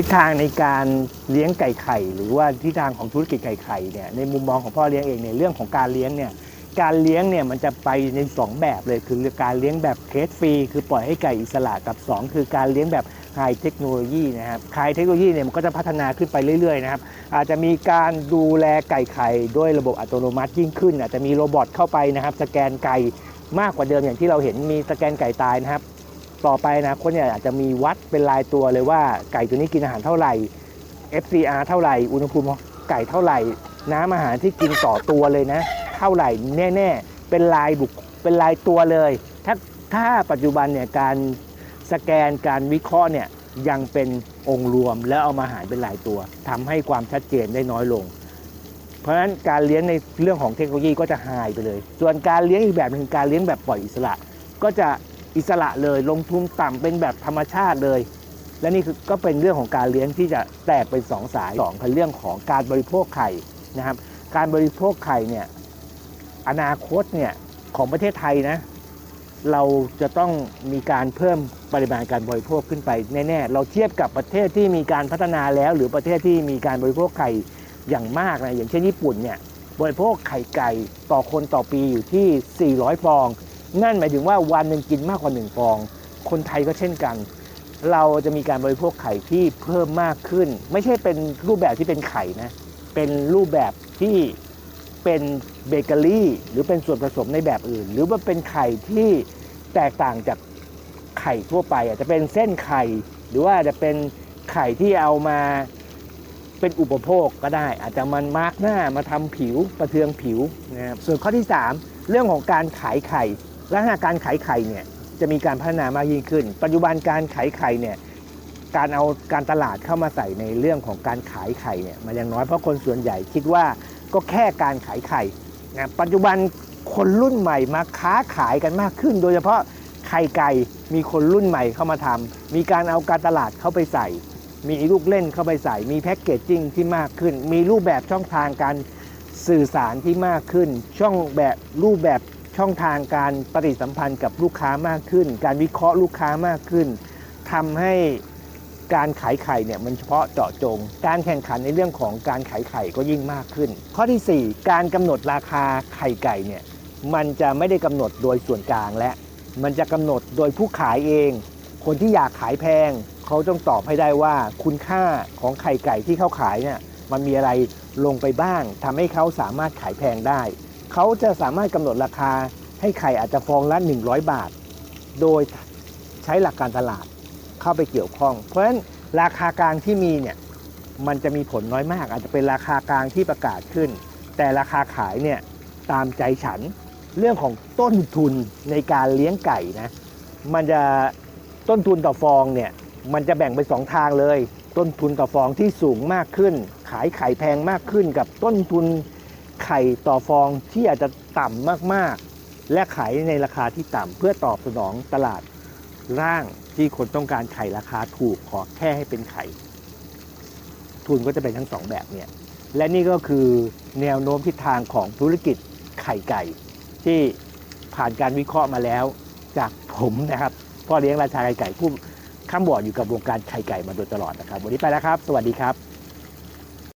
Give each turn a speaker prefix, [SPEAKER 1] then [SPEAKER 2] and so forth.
[SPEAKER 1] ทิศทางในการเลี้ยงไก่ไข่ หรือว่าทิศทางของธุรกิจไก่ไข่เนี่ยในมุมมองของพ่อเลี้ยงเองเนี่ยเรื่องของการเลี้ยงเนี่ยการเลี้ยงเนี่ยมันจะไปในสองแบบเลยคือการเลี้ยงแบบเคสฟรีคือปล่อยให้ไก่อิสระกับสองคือการเลี้ยงแบบไฮเทคโนโลยีนะครับไฮเทคโนโลยีเนี่ยมันก็จะพัฒนาขึ้นไปเรื่อยๆนะครับอาจจะมีการดูแลไก่ไข่ด้วยระบบอัตโนมัติยิ่งขึ้น อาจจะมีโรบอทเข้าไปนะครับ สแกนไก่มากกว่าเดิมอย่างที่เราเห็นมีสแกนไก่ตายนะครับ ต่อไปนะคนเนี่ยอาจจะมีวัดเป็นรายตัวเลยว่าไก่ตัวนี้กินอาหารเท่าไหร่ FCR เท่าไหร่ อุณหภูมิไก่เท่าไหร่ น้ำอาหารที่กินต่อตัวเลยนะ เท่าไหร่แน่ๆ เป็นรายบุคเป็นรายตัวเลย ถ้าถ้าปัจจุบันเนี่ยการสแกนการวิเคราะห์เนี่ยยังเป็นองค์รวมแล้วเอามาหารเป็นรายตัวทำให้ความชัดเจนได้น้อยลง เพราะฉะนั้นการเลี้ยงในเรื่องของเทคโนโลยีก็จะหายไปเลย ส่วนการเลี้ยงอีกแบบหนึ่งการเลี้ยงแบบปล่อยอิสระ ก็จะ อิสระเลยลงทุนต่ำเป็นแบบธรรมชาติเลย และนี่ก็เป็นเรื่องของการเลี้ยงที่จะแตกเป็นสองสายสองคือเรื่องของการบริโภคไข่นะครับ การบริโภคไข่เนี่ยอนาคตเนี่ยของประเทศไทยนะเราจะต้องมีการเพิ่มปริมาณการบริโภคขึ้นไปแน่ๆ เราเทียบกับประเทศที่มีการพัฒนาแล้ว หรือประเทศที่มีการบริโภคไข่อย่างมากนะอย่างเช่นญี่ปุ่นเนี่ยบริโภคไข่ไก่ต่อคนต่อปีอยู่ที่ 400 ฟอง นั่นหมายถึงว่าวันหนึ่งกินมากกว่า 1 ฟอง คนไทยก็เช่นกัน เราจะมีการบริโภคไข่ที่เพิ่มมากขึ้น ไม่ใช่เป็นรูปแบบที่เป็นไข่นะ เป็นรูปแบบที่เป็นเบเกอรี่หรือเป็นส่วนผสมในแบบอื่น หรือว่าเป็นไข่ที่แตกต่างจากไข่ทั่วไปอาจจะเป็นเส้นไข่ หรือว่าจะเป็นไข่ที่เอามาเป็นอุปโภคก็ได้ อาจจะมันมาร์กหน้ามาทำผิวประเทืองผิวนะครับส่วนข้อที่ 3 เรื่องของการขายไข่ ลักษณะการขายไข่เนี่ยจะมีการพัฒนามากยิ่งขึ้น ปัจจุบันการขายไข่เนี่ยการเอาการตลาดเข้ามาใส่ในเรื่องของการขายไข่เนี่ยมันยังน้อยเพราะคนส่วนใหญ่คิดว่าก็แค่การขายไข่นะปัจจุบันคนรุ่นใหม่มาค้าขายกันมากขึ้น โดยเฉพาะไข่ไก่มีคนรุ่นใหม่เข้ามาทำมีการเอาการตลาดเข้าไปใส่ มีลูกเล่นเข้าไปใส่ มีแพ็กเกจจิ้งที่มากขึ้น มีรูปแบบช่องทางการสื่อสารที่มากขึ้น ช่องแบบรูปแบบ ช่องทางการปฏิสัมพันธ์กับลูกค้ามากขึ้น การวิเคราะห์ลูกค้ามากขึ้นทำให้การขายไข่เนี่ยมันเฉพาะเจาะจง การแข่งขันในเรื่องของการขายไข่ก็ยิ่งมากขึ้น ข้อทีสี่4 การกำหนดราคาไข่ไก่เนี่ยมันจะไม่ได้กำหนดโดยส่วนกลางและ มันจะกำหนดโดยผู้ขายเอง คนที่อยากขายแพง เขาต้องตอบให้ได้ว่าคุณค่าของไข่ไก่ที่เขาขายเนี่ยมันมีอะไรลงไปบ้างทำให้เขาสามารถขายแพงได้ เขาจะสามารถกำหนดราคาให้ไข่อาจจะฟองละ 100 บาท โดยใช้หลักการตลาดเข้าไปเกี่ยวข้อง เพราะฉะนั้นราคากลางที่มีเนี่ยมันจะมีผลน้อยมาก อาจจะเป็นราคากลางที่ประกาศขึ้น แต่ราคาขายเนี่ยตามใจฉันเรื่องของต้นทุนในการเลี้ยงไก่นะมันจะต้นทุนต่อฟองเนี่ยมันจะแบ่งเป็นสองทางเลย ต้นทุนต่อฟองที่สูงมากขึ้น ขายไข่แพงมากขึ้นกับต้นทุน ไข่ต่อฟองที่อาจจะต่ำมากๆ และขายในราคาที่ต่ำเพื่อตอบสนองตลาดร่างที่คนต้องการไข่ราคาถูกขอแค่ให้เป็นไข่ ทุนก็จะเป็นทั้งสองแบบเนี่ยและนี่ก็คือแนวโน้มทิศทางของธุรกิจไข่ไก่ ที่ผ่านการวิเคราะห์มาแล้ว จากผมนะครับพ่อเลี้ยงราชาไข่ไก่ผู้ข้ามบอดอยู่กับวงการไข่ไก่มาโดยตลอดนะครับ วันนี้ไปแล้วครับ สวัสดีครับ